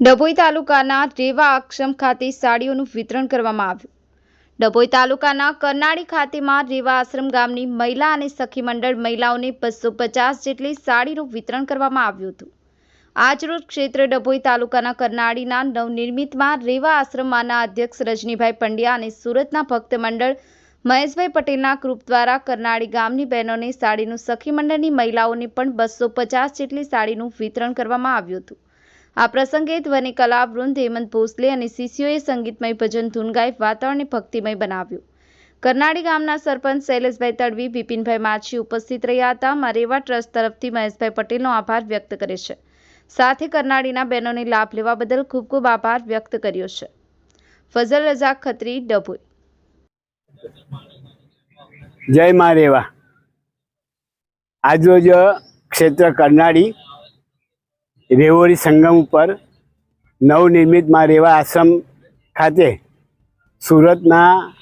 ડભોઈ તાલુકાના રેવા આશ્રમ ખાતે સાડીઓનું વિતરણ કરવામાં આવ્યું. ડભોઈ તાલુકાના કરનાળી ખાતેમાં રેવા આશ્રમ ગામની મહિલા અને સખી મંડળ મહિલાઓને બસો પચાસ જેટલી સાડીનું વિતરણ કરવામાં આવ્યું હતું. આજરોજ ક્ષેત્ર ડભોઈ તાલુકાના કરનાળીના નવનિર્મિતમાં રેવા આશ્રમમાંના અધ્યક્ષ રજનીભાઈ પંડ્યા અને સુરતના ભક્ત મંડળ મહેશભાઈ પટેલના ગ્રુપ દ્વારા કરનાળી ગામની બહેનોને સાડીનું સખી મંડળની મહિલાઓને પણ બસો પચાસ જેટલી સાડીનું વિતરણ કરવામાં આવ્યું હતું. આ પ્રસંગે ધ્વનિ કલાવૃંદ હેમંત ભોસલે અને શિષ્યોએ સંગીતમય ભજન ધૂન ગાઈ વાતાવરણને ભક્તિમય બનાવ્યું. કરનાળી ગામના સરપંચ શૈલેષભાઈ તડવી બિપિનભાઈ માછી ઉપસ્થિત રહ્યા હતા. મારેવા ટ્રસ્ટ તરફથી મહેશભાઈ પટેલનો આભાર વ્યક્ત કરે છે. સાથે કરનાળીના બહેનોને લાભ લેવા બદલ ખૂબ ખૂબ આભાર વ્યક્ત કર્યો છે. ફઝલ રઝાક, ખત્રી, ડભોઈ. જય મા આજરોજ ક્ષેત્ર કરનાળી રેવોરી સંગમ ઉપર નવનિર્મિત મા રેવા આશ્રમ ખાતે સુરતના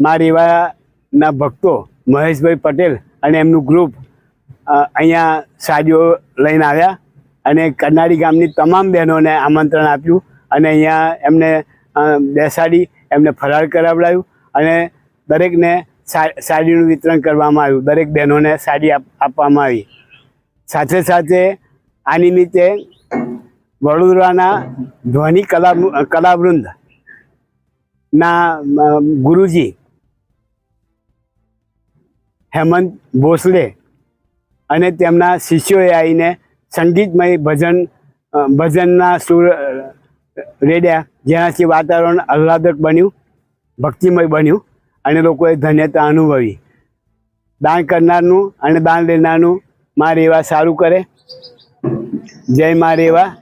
મા રેવાના ભક્તો મહેશભાઈ પટેલ અને એમનું ગ્રુપ અહીંયા સાડીઓ લઈને આવ્યા અને કરનાળી ગામની તમામ બહેનોને આમંત્રણ આપ્યું અને અહીંયા એમને બેસાડી, એમને ફરાર કરાવડાવ્યું અને દરેકને સાડીનું વિતરણ કરવામાં આવ્યું. દરેક બહેનોને સાડી આપ- આપવામાં આવી. સાથે સાથે આ નિમિત્તે વડોદરાના ધ્વનિ કલા કલાવૃંદ ના ગુરુજી હેમંત ભોસલે અને તેમના શિષ્યોએ આવીને સંગીતમય ભજન ભજનના સુર રેડ્યા, જેનાથી વાતાવરણ આહ્લાદક બન્યું, ભક્તિમય બન્યું અને લોકોએ ધન્યતા અનુભવી. દાન કરનારનું અને દાન લેનારનું મા એવા સારું કરે જય મા રેવા